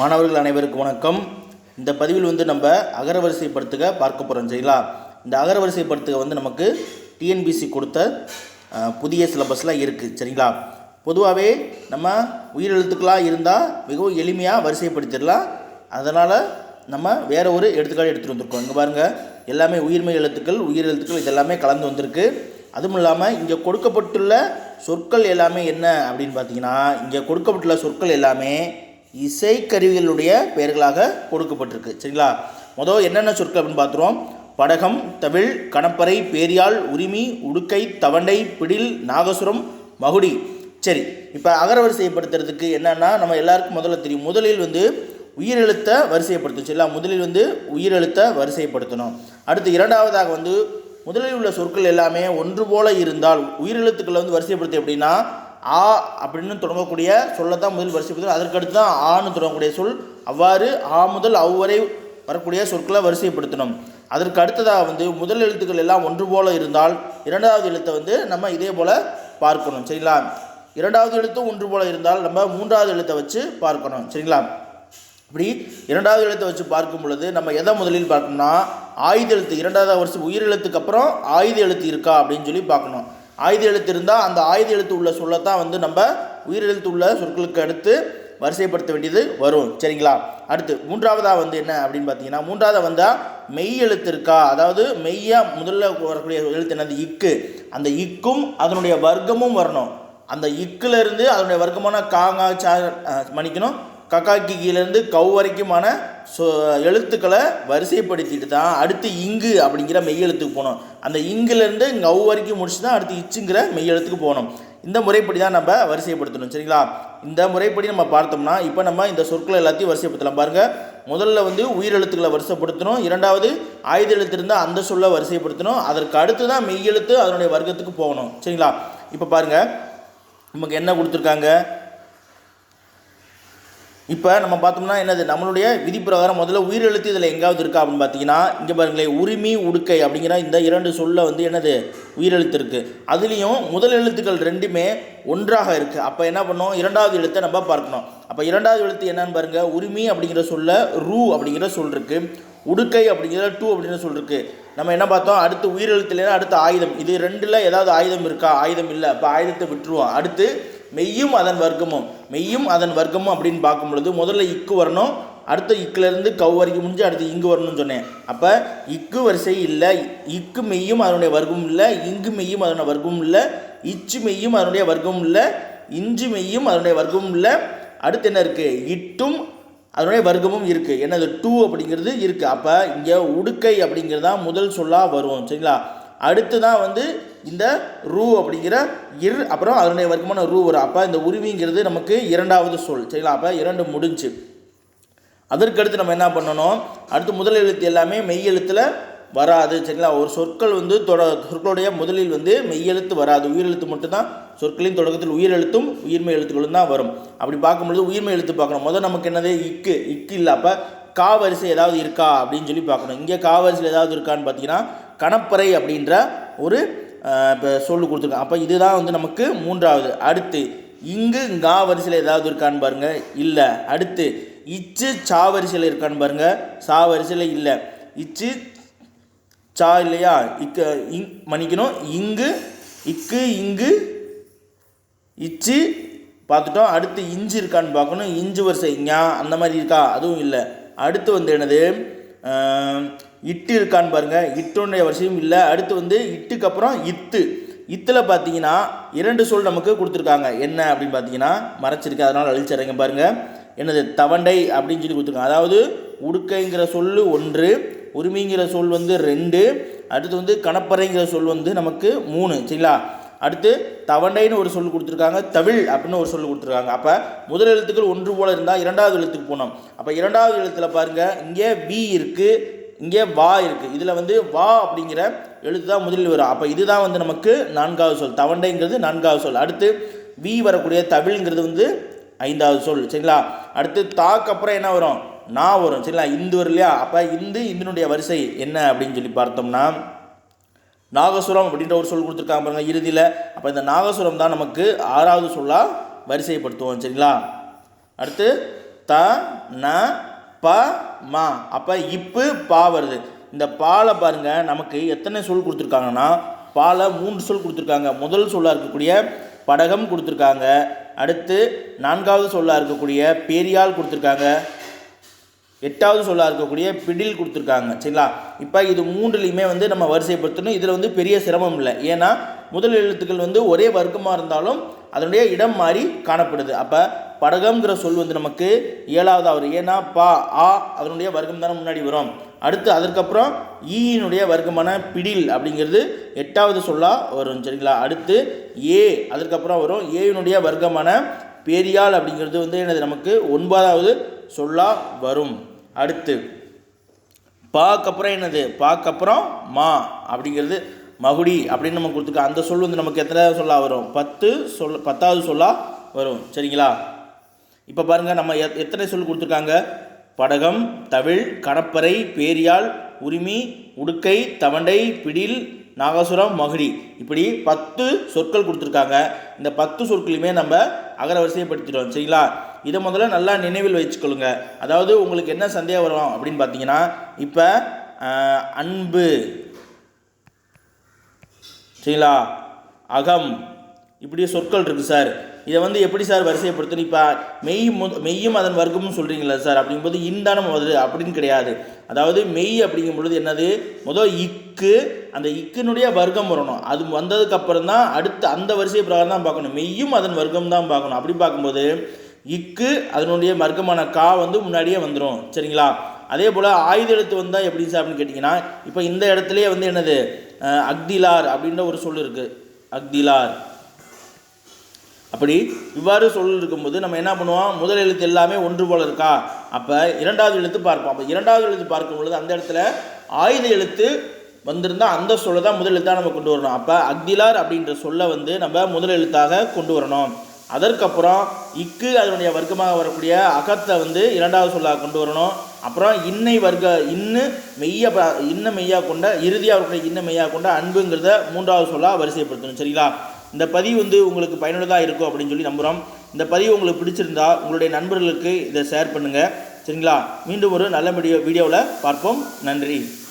மாணவர்கள் அனைவருக்கும் வணக்கம். இந்த பதிவில் வந்து நம்ம அகரவரிசைப்படுத்துக பார்க்க போகிறோம் சரிங்களா? இந்த அகரவரிசைப்படுத்துக வந்து நமக்கு டிஎன்பிசி கொடுத்த புதிய சிலபஸில் இருக்குது சரிங்களா? பொதுவாகவே நம்ம உயிரெழுத்துக்களாக இருந்தால் மிகவும் எளிமையாக வரிசைப்படுத்திடலாம். அதனால் நம்ம வேற ஒரு எடுத்துக்காட்டு எடுத்துகிட்டு வந்திருக்கோம். இங்கே பாருங்கள் எல்லாமே உயிர்மை எழுத்துக்கள் உயிர் எழுத்துக்கள் இதெல்லாமே கலந்து வந்திருக்கு. அதுவும் இல்லாமல் இங்கே கொடுக்கப்பட்டுள்ள சொற்கள் எல்லாமே என்ன அப்படின்னு பார்த்தீங்கன்னா இங்கே கொடுக்கப்பட்டுள்ள சொற்கள் எல்லாமே இசைக்கருவிகளுடைய பெயர்களாக கொடுக்கப்பட்டிருக்கு. சரிங்களா? மொதல் என்னென்ன சொற்கள் அப்படின்னு பார்த்துருவோம். படகம் தவிழ் கணப்பறை பேரியால் உரிமை உடுக்கை தவண்டை பிடில் நாகசுரம் மகுடி. சரி இப்போ அகரவரிசைப்படுத்துறதுக்கு என்னென்னா நம்ம எல்லாருக்கும் முதல்ல தெரியும். முதலில் வந்து உயிரெழுத்த வரிசைப்படுத்தும் சரிங்களா? முதலில் வந்து உயிரெழுத்த வரிசைப்படுத்தணும். அடுத்து இரண்டாவதாக வந்து முதலில் உள்ள சொற்கள் எல்லாமே ஒன்று போல இருந்தால் உயிரெழுத்துக்களை வந்து வரிசைப்படுத்தி எப்படின்னா ஆ அப்படின்னு தொடங்கக்கூடிய சொல்லை தான் முதல் வரிசைப்படுத்தணும் அதற்கடுத்து தான் ஆன்னு தொடங்கக்கூடிய சொல். அவ்வாறு ஆ முதல் அவ்வரை வரக்கூடிய சொற்களை வரிசைப்படுத்தணும். அதற்கு அடுத்ததாக வந்து முதல் எழுத்துக்கள் எல்லாம் ஒன்று போல இருந்தால் இரண்டாவது எழுத்தை வந்து நம்ம இதே போல் பார்க்கணும். சரிங்களா? இரண்டாவது எழுத்தும் ஒன்று போல இருந்தால் நம்ம மூன்றாவது எழுத்தை வச்சு பார்க்கணும். சரிங்களா? இப்படி இரண்டாவது எழுத்தை வச்சு பார்க்கும் பொழுது நம்ம எதை முதலில் பார்க்கணும்னா ஆயுத எழுத்து இரண்டாவது வருஷம் உயிர் எழுத்துக்கு அப்புறம் ஆயுத எழுத்து இருக்கா அப்படின்னு சொல்லி பார்க்கணும். ஆயுத எழுத்து இருந்தால் அந்த ஆயுத எழுத்து உள்ள சொல்லத்தான் வந்து நம்ம உயிர் எழுத்து உள்ள சொற்களுக்கு அடுத்து வரிசைப்படுத்த வேண்டியது வரும். சரிங்களா? அடுத்து மூன்றாவதாக வந்து என்ன அப்படின்னு பார்த்தீங்கன்னா மூன்றாவது வந்தால் மெய் எழுத்து இருக்கா? அதாவது மெய்யாக முதல்ல வரக்கூடிய எழுத்து என்னது? இக்கு. அந்த இக்கும் அதனுடைய வர்க்கமும் வரணும். அந்த இக்குலேருந்து அதனுடைய வர்க்கமான காங்கா சா மன்னிக்கணும். கக்காக்கி கீழேருந்து கவ் வரைக்குமான சொ எழுத்துக்களை வரிசைப்படுத்திட்டு தான் அடுத்து இங்கு அப்படிங்கிற மெய்யெழுத்துக்கு போகணும் அந்த இங்குலேருந்து கவ் வரைக்கும் முடிச்சு தான் அடுத்து இச்சுங்கிற மெய் எழுத்துக்கு போகணும் இந்த முறைப்படி தான் நம்ம வரிசைப்படுத்தணும் சரிங்களா? இந்த முறைப்படி நம்ம பார்த்தோம்னா இப்போ நம்ம இந்த சொற்களை எல்லாத்தையும் வரிசைப்படுத்தலாம். பாருங்கள் முதல்ல வந்து உயிரெழுத்துக்களை வரிசைப்படுத்தணும். இரண்டாவது ஆயுத எழுத்து இருந்தால் அந்த சொல்லை வரிசைப்படுத்தணும். அதற்கு அடுத்து தான் மெய்யெழுத்து அதனுடைய வர்க்கத்துக்கு போகணும் சரிங்களா? இப்போ பாருங்கள் நமக்கு என்ன கொடுத்துருக்காங்க? இப்போ நம்ம பார்த்தோம்னா என்னது? நம்மளுடைய விதி பிரகாரம் முதல்ல உயிரெழுத்து இதில் எங்காவது இருக்கா அப்படின்னு பார்த்தீங்கன்னா இங்கே பாருங்களேன் உரிமை உடுக்கை அப்படிங்கிற இந்த இரண்டு சொல்ல வந்து என்னது? உயிரெழுத்து இருக்குது அதுலேயும் முதல் எழுத்துக்கள் ரெண்டுமே ஒன்றாக இருக்குது அப்போ என்ன பண்ணோம்? இரண்டாவது எழுத்தை நம்ம பார்க்கணும். அப்போ இரண்டாவது எழுத்து என்னன்னு பாருங்கள் உரிமை அப்படிங்கிற சொல்ல ரூ அப்படிங்கிற சொல் இருக்குது உடுக்கை அப்படிங்கிற டூ அப்படிங்கிற சொல் இருக்குது நம்ம என்ன பார்த்தோம்? அடுத்து உயிரெழுத்துலேருந்து அடுத்து ஆயுதம். இது ரெண்டில் ஏதாவது ஆயுதம் இருக்கா? ஆயுதம் இல்லை. அப்போ ஆயுதத்தை விட்டுருவோம். அடுத்து மெய்யும் அதன் வர்க்கமும் மெய்யும் அதன் வர்க்கமும் அப்படின்னு பார்க்கும் பொழுது முதல்ல இக்கு வரணும் அடுத்த இக்குலேருந்து கவு வரைக்கும் முடிஞ்சு அடுத்து இங்கு வரணும்னு சொன்னேன். அப்போ இக்கு வரிசை இல்லை இக்கு மெய்யும் அதனுடைய வர்க்கமும் இல்லை இங்கு மெய்யும் அதனுடைய வர்க்கமும் இல்லை இச்சு மெய்யும் அதனுடைய வர்க்கமும் இல்லை இஞ்சு மெய்யும் அதனுடைய வர்க்கமும் இல்லை. அடுத்து என்ன இருக்குது இட்டும் அதனுடைய வர்க்கமும் இருக்குது என்னது? டூ அப்படிங்கிறது இருக்குது அப்போ இங்கே உடுக்கை அப்படிங்கிறது தான் முதல் சொல்லாக வரும் சரிங்களா? அடுத்து தான் வந்து இந்த ரூ அப்படிங்கிற இர் அப்புறம் அதனுடைய வர்க்கமான ரூ வரும் அப்போ இந்த உருவிங்கிறது நமக்கு இரண்டாவது சொல் சரிங்களா? அப்போ இரண்டு முடிஞ்சு. அதற்கடுத்து நம்ம என்ன பண்ணணும்? அடுத்து முதல் எழுத்து எல்லாமே மெய் எழுத்தில் வராது சரிங்களா? ஒரு சொற்கள் வந்து தொட சொற்களுடைய முதலில் வந்து மெய் எழுத்து வராது. உயிரெழுத்து மட்டும்தான் சொற்களின் தொடக்கத்தில் உயிரெழுத்தும் உயிர்மை எழுத்துக்களும் தான் வரும். அப்படி பார்க்கும்பொழுது உயிர்மை எழுத்து பார்க்கணும். முதல் நமக்கு என்னது? இக்கு. இக்கு இல்லை. அப்போ கா வரிசை ஏதாவது இருக்கா? அப்படின்னு சொல்லி பார்க்கணும். இங்கே கா வரிசையில் ஏதாவது இருக்கான்னு பார்த்தீங்கன்னா கணப்பறை அப்படின்ற ஒரு இப்போ சொல்லு கொடுத்துருக்கோம் அப்போ இதுதான் வந்து நமக்கு மூன்றாவது. அடுத்து இங்கு கா வரிசையில் ஏதாவது இருக்கான்னு பாருங்கள் இல்லை. அடுத்து இச்சு சா வரிசையில் இருக்கான்னு பாருங்கள் சா வரிசையில் இல்லை. இச்சு சா இல்லையா? இக்க இங் மன்னிக்கணும். இங்கு இக்கு இங்கு இச்சு பார்த்துட்டோம். அடுத்து இஞ்சு இருக்கான்னு பார்க்கணும். இஞ்சு வரிசை ஞா அந்த மாதிரி இருக்கா? அதுவும் இல்லை. அடுத்து வந்து என்னது? இட்டு இருக்கான்னு பாருங்க. இட்டுடைய வரிசையும் இல்லை. அடுத்து வந்து இட்டுக்கு அப்புறம் இத்து. இத்தில் பார்த்தீங்கன்னா இரண்டு சொல் நமக்கு கொடுத்துருக்காங்க. என்ன அப்படின்னு பார்த்தீங்கன்னா மறைச்சிருக்கு. அதனால் அழிச்சிடுறீங்க பாருங்கள் என்னது? தவண்டை அப்படின்னு சொல்லி கொடுத்துருக்காங்க. அதாவது உடுக்கைங்கிற சொல் ஒன்று உரிமைங்கிற சொல் வந்து ரெண்டு அடுத்து வந்து கணப்பறைங்கிற சொல் வந்து நமக்கு மூணு. சரிங்களா? அடுத்து தவண்டைன்னு ஒரு சொல் கொடுத்துருக்காங்க. தமிழ் அப்படின்னு ஒரு சொல் கொடுத்துருக்காங்க. அப்போ முதல் எழுத்துக்கள் ஒன்று போல இருந்தால் இரண்டாவது எழுத்துக்கு போனோம். அப்போ இரண்டாவது எழுத்தில் பாருங்கள் இங்கே வி இருக்குது இங்கே வா இருக்குது இதில் வந்து வா அப்படிங்கிற எழுத்து தான் முதலில் வரும். அப்போ இதுதான் வந்து நமக்கு நான்காவது சொல். தவண்டைங்கிறது நான்காவது சொல். அடுத்து வி வரக்கூடிய தமிழ்ங்கிறது வந்து ஐந்தாவது சொல். சரிங்களா? அடுத்து தாக்கு அப்புறம் என்ன வரும்? நான் வரும். சரிங்களா? இந்து வரும் இல்லையா? அப்போ இந்து இந்தினுடைய வரிசை என்ன அப்படின்னு சொல்லி பார்த்தோம்னா நாகசுரம் அப்படின்ற ஒரு சொல் கொடுத்துருக்காங்க பாருங்க இறுதியில். அப்போ இந்த நாகசுரம் தான் நமக்கு ஆறாவது சொல்லாக வரிசைப்படுத்துவோம். சரிங்களா? அடுத்து த ந ப மா. அப்போ இப்பு பா வருது. இந்த பாலை பாருங்க நமக்கு எத்தனை சொல் கொடுத்துருக்காங்கன்னா பாலை மூன்று சொல் கொடுத்துருக்காங்க. முதல் சொல்லாக இருக்கக்கூடிய படகம் கொடுத்துருக்காங்க. அடுத்து நான்காவது சொல்லாக இருக்கக்கூடிய பேரியால் கொடுத்துருக்காங்க. எட்டாவது சொல்லாக இருக்கக்கூடிய பிடில் கொடுத்துருக்காங்க. சரிங்களா? இப்போ இது மூன்றுலையுமே வந்து நம்ம வரிசைப்படுத்தணும். இதில் வந்து பெரிய சிரமம் இல்லை. ஏன்னா முதல் எழுத்துக்கள் வந்து ஒரே வர்க்கமாக இருந்தாலும் அதனுடைய இடம் மாறி காணப்படுது. அப்போ படகம்ங்கிற சொல் வந்து நமக்கு ஏழாவது வரும் ஏன்னா பா ஆ அதனுடைய வர்க்கம் தானே முன்னாடி வரும். அடுத்து அதற்கப்புறம் ஈயினுடைய வர்க்கமான பிடில் அப்படிங்கிறது எட்டாவது சொல்லாக வரும் சரிங்களா? அடுத்து ஏ அதற்கப்புறம் வரும். ஏயினுடைய வர்க்கமான பேரியால் அப்படிங்கிறது வந்து எனது நமக்கு ஒன்பதாவது சொல்லாக வரும். அடுத்து பாக்கப்புறம் என்னது? பாக்கப்புறம் மா அப்படிங்கிறது மகுடி அப்படின்னு நம்ம கொடுத்துருக்கோம் அந்த சொல் வந்து நமக்கு எத்தனை சொல்லா வரும்? பத்து சொல் பத்தாவது சொல்லா வரும். சரிங்களா? இப்போ பாருங்கள் நம்ம எத் எத்தனை சொல் கொடுத்துருக்காங்க? படகம் தவிழ் கணப்பறை பேரியால் உரிமை உடுக்கை தவண்டை பிடில் நாகாசுரம் மகுடி. இப்படி பத்து சொற்கள் கொடுத்துருக்காங்க. இந்த பத்து சொற்களையுமே நம்ம அகரவரிசைப்படுத்திடுவோம் சரிங்களா? இதை முதல்ல நல்லா நினைவில் வச்சுக்கொள்ளுங்க அதாவது உங்களுக்கு என்ன சந்தேகம் வரும் அப்படின்னு பார்த்தீங்கன்னா இப்போ அன்பு. சரிங்களா? அகம். இப்படி சொற்கள் இருக்குது சார். இதை வந்து எப்படி சார் வரிசைப்படுத்தணும்? இப்போ மெய் மெய்யும் அதன் வர்க்கமும் சொல்கிறீங்களா சார்? அப்படிங்கும்போது இந்தான வருது அப்படின்னு கிடையாது. அதாவது மெய் அப்படிங்கும் பொழுது என்னது? முதல் இக்கு. அந்த இக்குனுடைய வர்க்கம் வரணும். அது வந்ததுக்கப்புறம் தான் அடுத்து அந்த வரிசை பிரகாரம் தான் பார்க்கணும். மெய்யும் அதன் வர்க்கம் தான் பார்க்கணும். அப்படி பார்க்கும்போது இக்கு அதனுடைய வர்க்கமான கா வந்து முன்னாடியே வந்துடும் சரிங்களா? அதே போல் ஆயுத எழுத்து வந்தால் எப்படி சார் அப்படின்னு கேட்டிங்கன்னா இப்போ இந்த இடத்துலையே வந்து என்னது? அக்திலார் அப்படின்ற ஒரு சொல் இருக்குது அக்திலார். அப்படி இவ்வாறு சொல் இருக்கும்போது நம்ம என்ன பண்ணுவோம்? முதல் எழுத்து எல்லாமே ஒன்று போல இருக்கா? அப்போ இரண்டாவது எழுத்து பார்ப்போம். அப்போ இரண்டாவது எழுத்து பார்க்கும் பொழுது அந்த இடத்துல ஆயுத எழுத்து வந்திருந்தால் அந்த சொல்லை தான் முதல் எழுத்தாக நம்ம கொண்டு வரணும். அப்போ அக்திலார் அப்படின்ற சொல்லை வந்து நம்ம முதல் எழுத்தாக கொண்டு வரணும். அதற்கப்புறம் இக்கு அதனுடைய வர்க்கமாக வரக்கூடிய அகத்தை வந்து இரண்டாவது சொல்லாக கொண்டு வரணும். அப்புறம் இன்னை வர்க்க இன்னு மெய்ய இன்ன மெய்யா கொண்ட இறுதியாக இருக்கிற இன்ன மெய்யா கொண்ட அன்புங்கிறத மூன்றாவது சொல்லாக வரிசைப்படுத்தணும் சரிங்களா? இந்த பதிவு வந்து உங்களுக்கு பயனுள்ளதாக இருக்கும் அப்படின்னு சொல்லி நம்புகிறோம் இந்த பதிவு உங்களுக்கு பிடிச்சிருந்தா உங்களுடைய நண்பர்களுக்கு இதை ஷேர் பண்ணுங்கள் சரிங்களா? மீண்டும் ஒரு நல்ல வீடியோ வீடியோவில் பார்ப்போம். நன்றி.